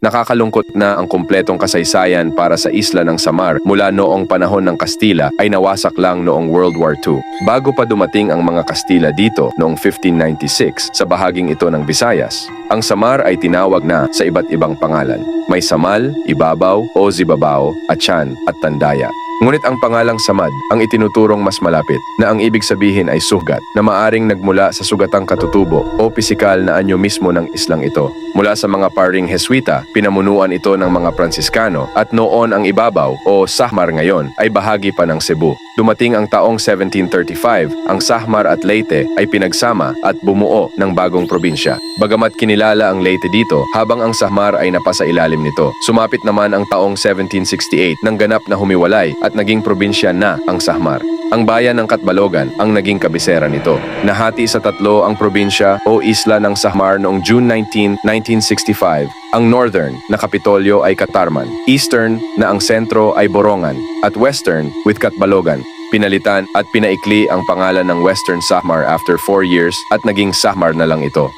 Nakakalungkot na ang kumpletong kasaysayan para sa isla ng Samar mula noong panahon ng Kastila ay nawasak lang noong World War II. Bago pa dumating ang mga Kastila dito noong 1596 sa bahaging ito ng Visayas, ang Samar ay tinawag na sa iba't ibang pangalan. May Samal, Ibabaw, Ozibabao, Achan at Tandaya. Ngunit ang pangalang Samad ang itinuturong mas malapit na ang ibig sabihin ay sugat na maaring nagmula sa sugatang katutubo o pisikal na anyo mismo ng islang ito. Mula sa mga paring Heswita, pinamunuan ito ng mga Pransiskano at noon ang ibabaw o Sahmar ngayon ay bahagi pa ng Cebu. Dumating ang taong 1735, ang Sahmar at Leyte ay pinagsama at bumuo ng bagong probinsya. Bagamat kinilala ang Leyte dito habang ang Sahmar ay napasa ilalim nito. Sumapit naman ang taong 1768 nang ganap na humiwalay at naging probinsya na ang Sahmar. Ang bayan ng Katbalogan ang naging kabisera nito. Nahati sa tatlo ang probinsya o isla ng Sahmar noong June 19, 1965. Ang northern na Kapitolyo ay Katarman, eastern na ang sentro ay Borongan, at western with Katbalogan. Pinalitan at pinaikli ang pangalan ng Western Sahmar after 4 years at naging Sahmar na lang ito.